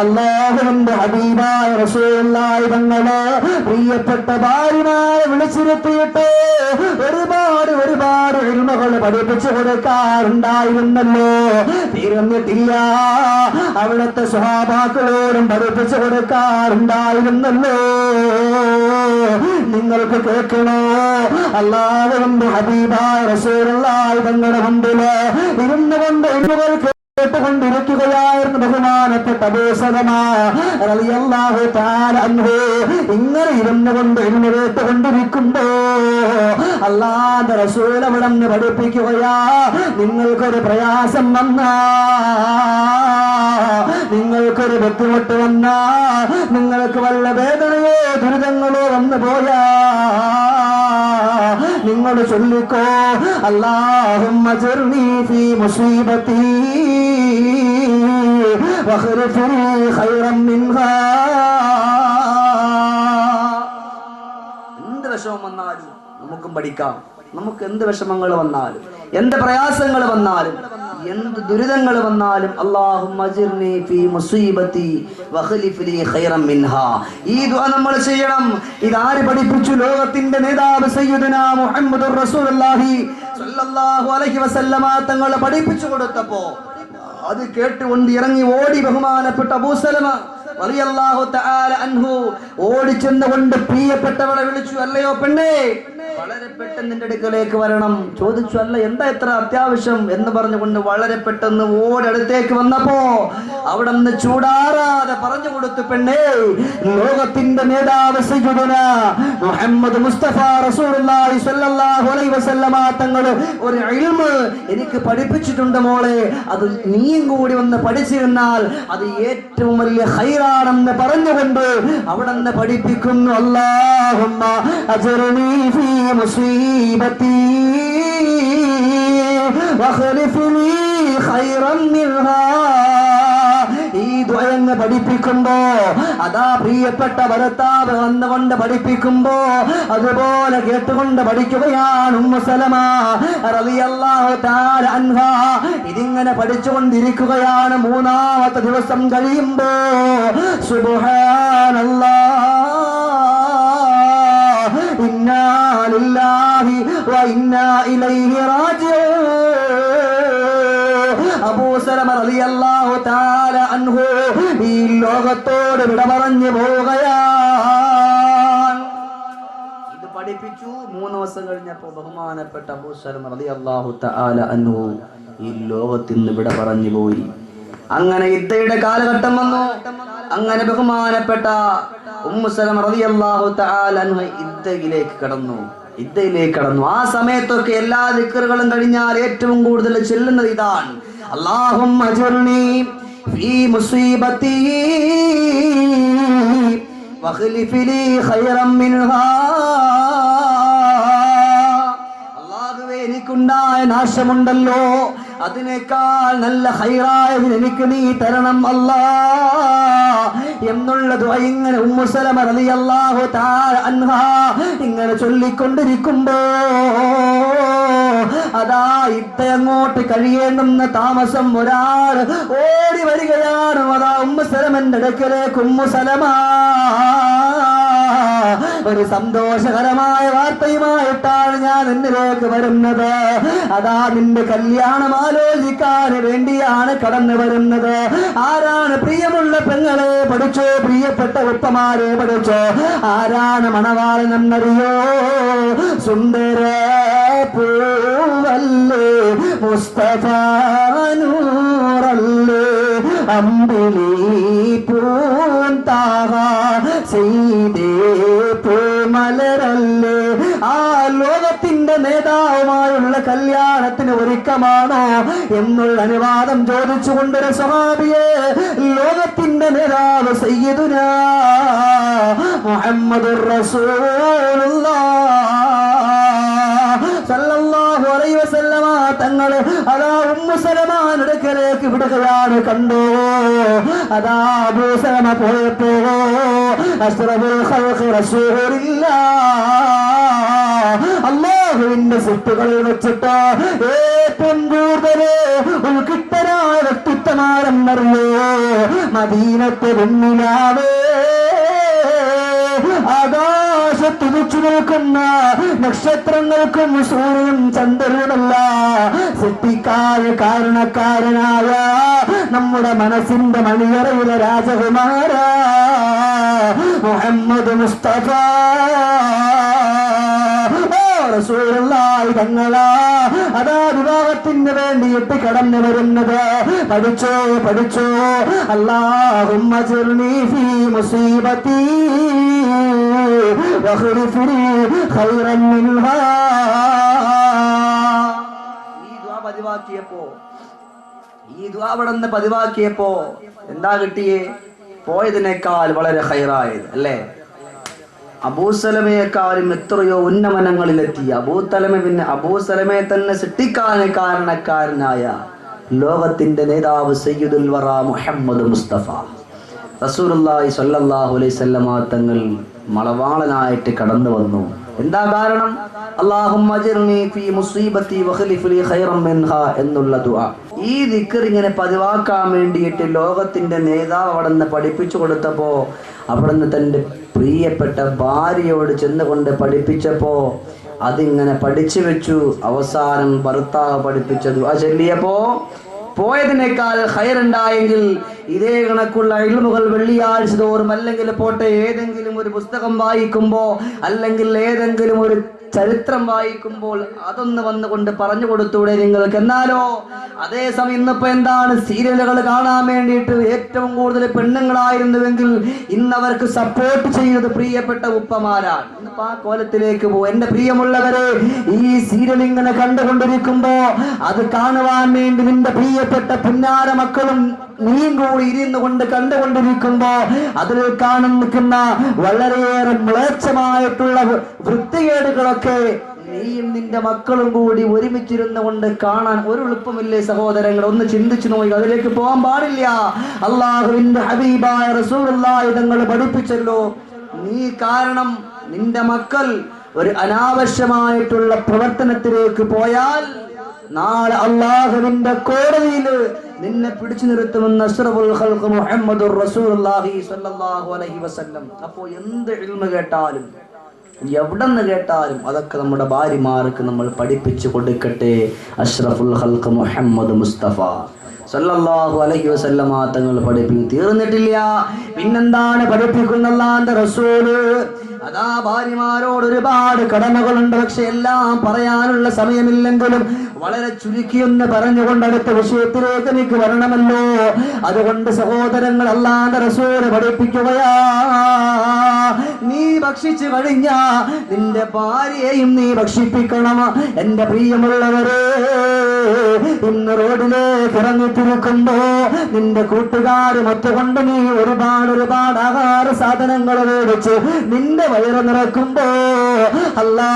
അള്ളാഹുവിന്റെ ഹബീബായ റസൂലുള്ളാഹി തങ്ങൾ പ്രിയപ്പെട്ട ഭാര്യമാരെ വിളിച്ചിരുത്തിയിട്ട് ഒരുപാട് ഒരുപാട് എരുമകൾ പഠിപ്പിച്ചു കൊടുക്കാറുണ്ടായിരുന്നല്ലോ. തീർന്നിട്ടില്ല. അവിടുത്തെ സ്വഭാക്കളോടും പഠിപ്പിച്ചു കൊടുക്കാറുണ്ടായിരുന്നല്ലോ. നിങ്ങൾക്ക് കേൾക്കണോ? അള്ളാഹുവിന്റെ ഹബീബായ റസൂലുള്ളാഹി തങ്ങളുടെ മുമ്പിൽ ഇരുന്നു കൊണ്ട് കേട്ടുകൊണ്ടിരിക്കുകയായിരുന്നു ബഹുമാനപ്പെട്ട ഇങ്ങനെ ഇരുന്നു കൊണ്ട് ഇരുന്ന് കൊണ്ടിരിക്കുമ്പോ അല്ലാതെ അവിടെ പഠിപ്പിക്കുകയാ. നിങ്ങൾക്കൊരു പ്രയാസം വന്നാ. നിങ്ങൾക്കൊരു ബുദ്ധിമുട്ട് വന്നാ. നിങ്ങൾക്ക് വല്ല വേദനയോ ദുരിതങ്ങളോ വന്നു പോയാ. നിങ്ങൾ ചൊല്ലിക്കോ അല്ലാഹുമ്മ ജർനീ ഫീ മുസീബത്തി واخلف لي خيرا منها എന്ത് വിഷമം വന്നാലും നമുക്കും പഠിക്കാം നമുക്ക് എന്ത് വിഷമങ്ങൾ വന്നാലും എന്ത് പ്രയാസങ്ങൾ വന്നാലും എന്ത് ദുരിതങ്ങൾ വന്നാലും അല്ലാഹുമ്മ അജിർനി ഫീ മുസീബത്തി വഖ്ലിഫ് ലീ ഖൈറൻ മിൻഹാ ഈ ദുആ നമ്മൾ ചെയ്യണം ഇതാര് പഠിപ്പിച്ചു ലോകത്തിന്റെ നേതാവ് സയ്യിദുനാ മുഹമ്മദുർ റസൂലുള്ളാഹി സ്വല്ലല്ലാഹു അലൈഹി വസല്ലമ തങ്ങൾ പഠിപ്പിച്ചു കൊടുത്തപ്പോ അത് കേട്ടുകൊണ്ട് ഇറങ്ങി ഓടി ബഹുമാനപ്പെട്ട അബൂസലമ തആല അൻഹു ഓടിച്ചെന്നുകൊണ്ട് പ്രിയപ്പെട്ടവളെ വിളിച്ചു അല്ലയോ പെണ്ണേ വളരെ പെട്ടെന്ന് നിന്റെ അടുക്കലേക്ക് വരണം. ചോദിച്ചു അല്ല എന്താ എത്ര അത്യാവശ്യം എന്ന് പറഞ്ഞുകൊണ്ട് വളരെ പെട്ടെന്ന് ഓടി അടുത്തേക്ക് വന്നപ്പോ അവിടെ നിന്ന് ചൂടാറാതെ പറഞ്ഞു കൊടുത്തു പെണ്ണേ ലോകത്തിന്റെ നേതാവ് മുഹമ്മദ് മുസ്തഫ റസൂലുള്ളാഹി അലൈഹി വസല്ലമ ഒരു ഇൽമ് എനിക്ക് പഠിപ്പിച്ചിട്ടുണ്ട് മോളെ. അത് നീയും കൂടി വന്ന് പഠിച്ചിരുന്നാൽ അത് ഏറ്റവും വലിയ ഹൈറാണെന്ന് പറഞ്ഞുകൊണ്ട് അവിടെ നിന്ന് പഠിപ്പിക്കുന്നു. അല്ലാഹുമ്മ അജ്റനി മുസീബത്തി واخلف لي خيرا منها. ഈ പഠിപ്പിക്കുമ്പോ അതാ പ്രിയപ്പെട്ട ഭർത്താവ് വന്നുകൊണ്ട് പഠിപ്പിക്കുമ്പോ അതുപോലെ കേട്ടുകൊണ്ട് പഠിക്കുകയാണ് ഇതിങ്ങനെ പഠിച്ചുകൊണ്ടിരിക്കുകയാണ് മൂന്നാമത്തെ ദിവസം കഴിയുമ്പോ. സുബ്ഹാനല്ലാഹ് ഇന്നാ ഇലൈഹി അൻഹു ഈ ലോകത്തോട് വിട പറഞ്ഞു ഇത് പഠിപ്പിച്ചു. മൂന്ന് ദിവസം കഴിഞ്ഞപ്പോ ബഹുമാനപ്പെട്ട അബൂസലം റളിയല്ലാഹു തആല അൻഹു ഈ ലോകത്തിൽ വിട പറഞ്ഞു പോയി. അങ്ങനെ ഇത്തയുടെ കാലഘട്ടം വന്നു. അങ്ങനെ ബഹുമാനപ്പെട്ട ഉമ്മുസലമ റളിയല്ലാഹു തആല കടന്നു. ഇദ്ദയിലേക്ക് കടന്നു. ആ സമയത്തൊക്കെ എല്ലാ ദിക്കറുകളും കഴിഞ്ഞാൽ ഏറ്റവും കൂടുതൽ ചെല്ലുന്നത് ഇതാണ്. ഫീ മുസീബത്തി എനിക്കുണ്ടായ നാശമുണ്ടല്ലോ. അതിനേക്കാൾ നല്ല ഹൈറായതിന് എനിക്ക് നീ തരണം അല്ല. എന്നുള്ളത് ഇങ്ങനെ ഉമ്മുസലമ റളിയല്ലാഹു തആല ഇങ്ങനെ ചൊല്ലിക്കൊണ്ടിരിക്കുമ്പോ അതാ ഇത്ത അങ്ങോട്ട് കഴിയേണ്ടുന്ന താമസം ഒരാൾ ഓടി വരികയാണ്. അതാ ഉമ്മുസലമന്റെ അടുക്കലേക്ക് ഉമ്മുസലമാ ഒരു സന്തോഷകരമായ വാർത്തയുമായിട്ടാണ് ഞാൻ എന്നിലേക്ക് വരുന്നത്. അതാ നിന്റെ കല്യാണം ആലോചിക്കാൻ വേണ്ടിയാണ് കടന്നു വരുന്നത്. ആരാണ് പ്രിയമുള്ള പെങ്ങളെ പഠിച്ചോ? പ്രിയപ്പെട്ട ഉപ്പമാരെ പഠിച്ചോ? ആരാണ് മണവാളൻ എന്നറിയോ? സുന്ദര പൂവല്ലേ മുസ്തഫ അമ്പിളീ അമ്പിളി കല്യാണത്തിന് ഒരുക്കമാണോ എന്നുള്ള അനുവാദം ചോദിച്ചുകൊണ്ടൊരു സ്വഹാബിയെ ലോകത്തിന്റെ നേതാവ് സയ്യിദുന മുഹമ്മദുർ തങ്ങൾ അതാ ഉമ്മു സലമാൻ അടുക്കലേക്ക് വിടുകയാണ് കണ്ടോ? അതാ അബൂ സലമ പോയപ്പോ ഖൽഖ് റസൂലുള്ളാഹ് അല്ലാഹ് അള്ളാഹുവിന്റെ സ്വത്തുകളിൽ വെച്ചിട്ട് ഏറ്റവും കൂടുതൽ ഉൾക്കിട്ടനായ വ്യക്തിത്വമാരെന്നറിയോ മദീനത്തെ വെണ്ണിലാവേ. ആകാശത്ത് തുച്ചു നിൽക്കുന്ന നക്ഷത്രങ്ങൾക്കും സൂര്യനും ചന്ദ്രനുമല്ല. സൃഷ്ടിക്കായ കാരണക്കാരനായ നമ്മുടെ മനസ്സിന്റെ മണിയറയിലെ രാജകുമാര. മുഹമ്മദ് മുസ്തഫ. തങ്ങളാ. അതാ വിവാഹത്തിന് വേണ്ടിയിട്ട് കടന്നു വരുന്നത്. പഠിച്ചോ പഠിച്ചോ. അല്ലാഹും മുസീബത്തി പതിവാക്കിയപ്പോ ഈ ദ്വാ അവിടെ പതിവാക്കിയപ്പോ എന്താ കിട്ടിയേ? പോയതിനേക്കാൾ വളരെ ഹൈറായത് അല്ലേ? അബൂസലമയെക്കാളും എത്രയോ ഉന്നമനങ്ങളിലെത്തി. അബൂത്തലമ പിന്നെ അബൂസലമയെ തന്നെ സൃഷ്ടിക്കാൻ കാരണക്കാരനായ ലോകത്തിന്റെ നേതാവ് സയ്യിദുൽ വറ മുഹമ്മദ് മുസ്തഫ. റസൂലുള്ളാഹി സ്വല്ലല്ലാഹു അലൈഹി തങ്ങൾ മളവാളനായിട്ട് കടന്നു വന്നു എന്താ കാരണം? എന്നുള്ള ദുആ. ഈ ദിക്കർ ഇങ്ങനെ പതിവാക്കാൻ വേണ്ടിയിട്ട് ലോകത്തിന്റെ നേതാവ് അവിടെ നിന്ന് പഠിപ്പിച്ചു കൊടുത്തപ്പോ അവിടെ നിന്ന് തന്റെ പ്രിയപ്പെട്ട ഭാര്യയോട് ചെന്നുകൊണ്ട് പഠിപ്പിച്ചപ്പോ അതിങ്ങനെ പഠിച്ചു വെച്ചു. അവസാനം ഭർത്താവ് പഠിപ്പിച്ചതു ആ ചൊല്ലിയപ്പോ പോയതിനേക്കാൾ ഹയറുണ്ടായെങ്കിൽ ഇതേ കണക്കുള്ള ഇൽമുകൾ വെള്ളിയാഴ്ച തോറും അല്ലെങ്കിൽ പോട്ടെ ഏതെങ്കിലും ഒരു പുസ്തകം വായിക്കുമ്പോ അല്ലെങ്കിൽ ഏതെങ്കിലും ഒരു ചരിത്രം വായിക്കുമ്പോൾ അതൊന്ന് വന്നുകൊണ്ട് പറഞ്ഞു കൊടുത്തൂടെ നിങ്ങൾക്ക്. എന്നാലോ അതേസമയം ഇന്നിപ്പോ എന്താണ്? സീരിയലുകൾ കാണാൻ വേണ്ടിയിട്ട് ഏറ്റവും കൂടുതൽ പെണ്ണുങ്ങളായിരുന്നുവെങ്കിൽ ഇന്ന് അവർക്ക് സപ്പോർട്ട് ചെയ്യുന്നത് പ്രിയപ്പെട്ട ഉപ്പമാരാണ്. ഇന്നിപ്പോ ആ കോലത്തിലേക്ക് പോകും എന്റെ പ്രിയമുള്ളവരെ ഈ സീരിയൽ ഇങ്ങനെ കണ്ടുകൊണ്ടിരിക്കുമ്പോ അത് കാണുവാൻ വേണ്ടി നിന്റെ പ്രിയപ്പെട്ട പുന്നാര മക്കളും നീയും കൂടി ഇരുന്നു കൊണ്ട് കണ്ടുകൊണ്ടിരിക്കുമ്പോ അതിൽ കാണുന്ന വളരെയേറെ മ്ലേച്ഛമായിട്ടുള്ള വൃ- വൃത്തികേടുകളൊക്കെ നീയും നിന്റെ മക്കളും കൂടി ഒരുമിച്ചിരുന്നു കൊണ്ട് കാണാൻ ഒരു എളുപ്പമില്ലേ സഹോദരങ്ങൾ ഒന്ന് ചിന്തിച്ചു നോക്കി അതിലേക്ക് പോകാൻ പാടില്ല. അള്ളാഹുവിന്റെ ഹബീബായ റസൂലുള്ളാഹി തങ്ങൾ പഠിപ്പിച്ചല്ലോ. നീ കാരണം നിന്റെ മക്കൾ ഒരു അനാവശ്യമായിട്ടുള്ള പ്രവർത്തനത്തിലേക്ക് പോയാൽ നാളെ അള്ളാഹുവിന്റെ കോടതിയിൽ നിന്നെ പിടിച്ചു നിർത്തുമെന്ന് അപ്പോ അലൈഹി വസല്ലം. അപ്പോൾ എന്ത് ഇൽമ കേട്ടാലും എവിടെ നിന്ന് കേട്ടാലും അതൊക്കെ നമ്മുടെ ഭാര്യമാർക്ക് നമ്മൾ പഠിപ്പിച്ചു കൊടുക്കട്ടെ. അഷ്റഫുൽ ഹൽക്ക് മുഹമ്മദ് മുസ്തഫ. സല്ലല്ലാഹു അലൈഹി വസല്ലമ തങ്ങൾ പഠിപ്പിക്കും തീർന്നിട്ടില്ല. പിന്നെന്താണ് പഠിപ്പിക്കുന്നല്ലാന്റെ റസൂൽ? അതാ ഭാര്യമാരോട് ഒരുപാട് കടമകളുണ്ട്. പക്ഷെ എല്ലാം പറയാനുള്ള സമയമില്ലെങ്കിലും വളരെ ചുരുക്കിയൊന്ന് പറഞ്ഞുകൊണ്ട് അടുത്ത വിഷയത്തിലേക്ക് എനിക്ക് വരണമല്ലോ. അതുകൊണ്ട് സഹോദരങ്ങൾ അല്ലാതെ റസൂര് പഠിപ്പിക്കുകയാ. നീ ഭക്ഷിച്ചു കഴിഞ്ഞ നിന്റെ ഭാര്യയെയും നീ ഭക്ഷിപ്പിക്കണം. എന്റെ പ്രിയമുള്ളവരെ ഇന്ന് റോഡിലേക്ക് ഇറങ്ങിത്തിരിക്കുമ്പോ നിന്റെ കൂട്ടുകാരും ഒത്തുകൊണ്ട് നീ ഒരുപാട് ഒരുപാട് ആഹാര സാധനങ്ങൾ മേടിച്ച് നിന്റെ വയറ് നിറക്കുമ്പോ അല്ലാ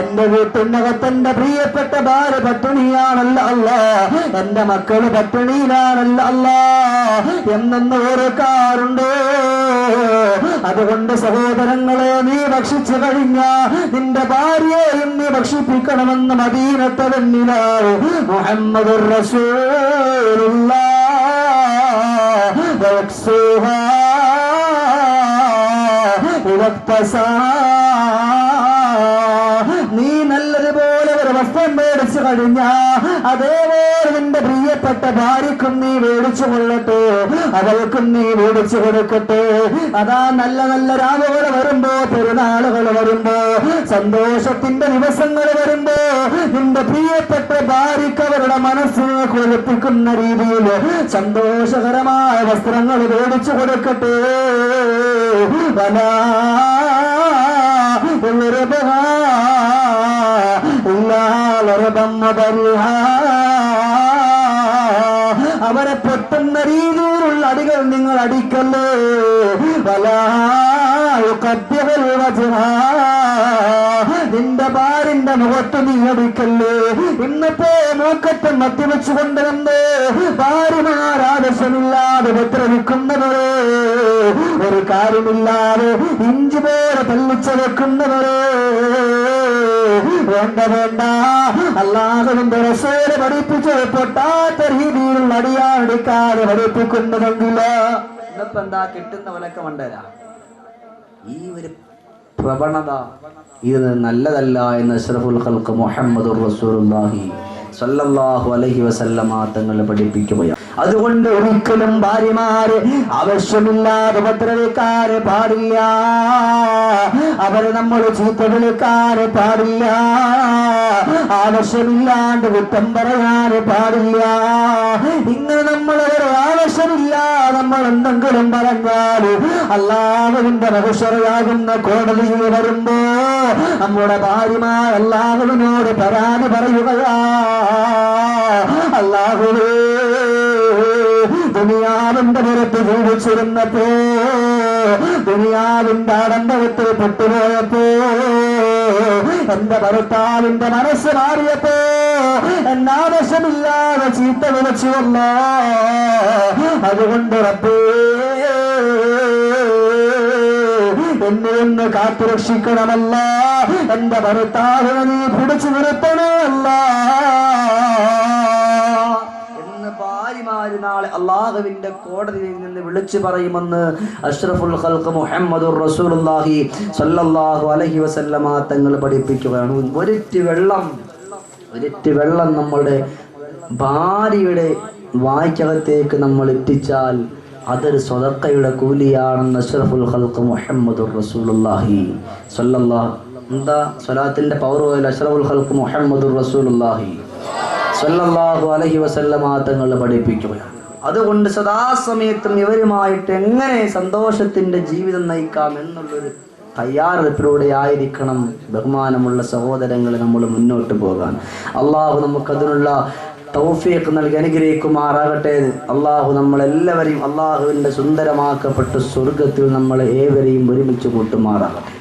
എന്റെ വീട്ടിനകത്ത് പ്രിയപ്പെട്ട ഭാര്യ പട്ടിണിയാണല്ല അല്ല എന്റെ മക്കൾ പട്ടിണിയിലാണല്ല അല്ല എന്നെന്ന് ഓർക്കാറുണ്ടോ? അതുകൊണ്ട് സഹോദരങ്ങളെ നീ ഭക്ഷിച്ചു കഴിഞ്ഞ നിന്റെ ഭാര്യയെയും നീ ഭക്ഷിപ്പിക്കണമെന്ന് മദീനത്തെ മുഹമ്മദ് റസൂലുള്ള നീ നല്ലതുപോലെ ഒരു വസ്ത്രം മേടിച്ചു കഴിഞ്ഞ അതേപോലെ നിന്റെ പ്രിയപ്പെട്ട ഭാര്യക്കും നീ മേടിച്ചു കൊള്ളട്ടെ അവൾക്കും നീ മേടിച്ചു കൊടുക്കട്ടെ. അതാ നല്ല നല്ല രാവുകൾ വരുമ്പോ പെരുന്നാളുകൾ വരുമ്പോ സന്തോഷത്തിന്റെ ദിവസങ്ങൾ വരുമ്പോ നിന്റെ പ്രിയപ്പെട്ട ഭാര്യക്ക് അവരുടെ മനസ്സിനെ കൊലപ്പിക്കുന്ന രീതിയിൽ സന്തോഷകരമായ വസ്ത്രങ്ങൾ മേടിച്ചു കൊടുക്കട്ടെ. വലാ മുതൽഹാ അവരെ പൊട്ടുന്ന രീതിയിലുള്ള അടികൾ നിങ്ങൾ അടിക്കല്ലേ. നിന്റെ ഭാര്യന്റെ മുഖത്ത് നീ അടിക്കല്ലേ? ഇന്നത്തെ മൂക്കറ്റം മത്തിവെച്ചു കൊണ്ടുവന്ന് ഭാര്യമാർ ആവശ്യമില്ലാതെ ഉപദ്രവിക്കുന്നവരെ. ഒരു കാര്യമില്ലാതെ ഇഞ്ചി തള്ളിച്ചു വെക്കുന്നവരെ വേണ്ട വേണ്ട. അല്ലാതെ റസൂൽ പഠിപ്പിച്ച് പൊട്ടാത്ത രീതിയിൽ അടിയാടിക്കാതെ പഠിപ്പിക്കുന്നതെങ്കിൽ ഇന്നിപ്പോ എന്താ കിട്ടുന്ന പോലൊക്കെ മണ്ടരാ? ഈ ഒരു പ്രവണത ഇത് നല്ലതല്ല എന്ന് അഷ്റഫുൽ മുഹമ്മദ് റസൂലുള്ളാഹി സല്ലല്ലാഹു അലൈഹി വസല്ലമ തങ്ങൾ പഠിപ്പിക്കുകയാണ്. അതുകൊണ്ട് ഒരിക്കലും ഭാര്യമാര് ആവശ്യമില്ലാതെ ഉപദ്രവിക്കാറ് പാടില്ല. അവരെ നമ്മൾ ചീത്ത വിളിക്കാറ് പാടില്ല. ആവശ്യമില്ലാണ്ട് കുറ്റം പറയാറ് പാടില്ല. ഇങ്ങനെ നമ്മൾ ആവശ്യമില്ല. നമ്മൾ എന്തെങ്കിലും പറഞ്ഞാൽ അല്ലാഹുവിന്റെ മനുഷ്യരാകുന്ന കോടതിയിൽ വരുമ്പോ നമ്മുടെ ഭാര്യമാർ അല്ലാഹുവിനോട് പരാതി പറയുകയാ. അല്ലാഹുവേ. ദുനിയാവിന്റെ ജീവിച്ചിരുന്നപ്പോ ദുനിയാവിന്റെ ആഡംബരത്തിൽ പെട്ടുപോയപ്പോ എന്റെ ഭർത്താവിന്റെ മനസ്സ് മാറിയപ്പോ എന്നാവശ്യമില്ലാതെ ചീത്ത വിളിച്ചുവല്ല അതുകൊണ്ട് റബ്ബേ എന്നെ ഒന്ന് കാത്തുരക്ഷിക്കണമല്ല. എന്റെ ഭർത്താവിനെ നീ പിടിച്ചു നിർത്തണമല്ല. ഭാര്യമാര് നാളെ അള്ളാഹുവിന്റെ കോടതിയിൽ നിന്ന് വിളിച്ചു പറയുമെന്ന് അഷ്റഫുൽ ഖൽഖ് മുഹമ്മദുർ റസൂലുള്ളാഹി സ്വല്ലല്ലാഹു അലൈഹി വസല്ലമ തങ്ങൾ പഠിപ്പിക്കുകയാണ്. ഒരിറ്റ് വെള്ളം ഒരിറ്റ് വെള്ളം നമ്മളുടെ ഭാര്യയുടെ വായ്ക്കകത്തേക്ക് നമ്മൾ എത്തിച്ചാൽ അതൊരു സ്വതക്കയുടെ കൂലിയാണെന്ന് അഷ്റഫുൽ ഖൽഖ് മുഹമ്മദുർ റസൂലുള്ളാഹി സല്ലല്ലാഹു എന്താ സ്വലാത്തിന്റെ പവർ പോലെ അഷ്റഫുൽ ഖൽഖ് മുഹമ്മദുർ റസൂലുള്ളാഹി. സല്ലല്ലാഹു അലൈഹി വസല്ലമ തങ്ങൾ പഠിപ്പിക്കുകയാണ്. അതുകൊണ്ട് സദാസമയത്തും ഇവരുമായിട്ട് എങ്ങനെ സന്തോഷത്തിന്റെ ജീവിതം നയിക്കാം എന്നുള്ളൊരു തയ്യാറെടുപ്പിലൂടെ ആയിരിക്കണം ബഹുമാനമുള്ള സഹോദരങ്ങൾ നമ്മൾ മുന്നോട്ട് പോകാൻ. അള്ളാഹു നമുക്കതിനുള്ള തൗഫീഖ് നൽകി അനുഗ്രഹിക്കുമാറാകട്ടെ. അള്ളാഹു നമ്മളെല്ലാവരെയും അള്ളാഹുവിന്റെ സുന്ദരമാക്കപ്പെട്ട സ്വർഗത്തിൽ നമ്മളെ ഏവരെയും ഒരുമിച്ച് കൂട്ടുമാറാകട്ടെ.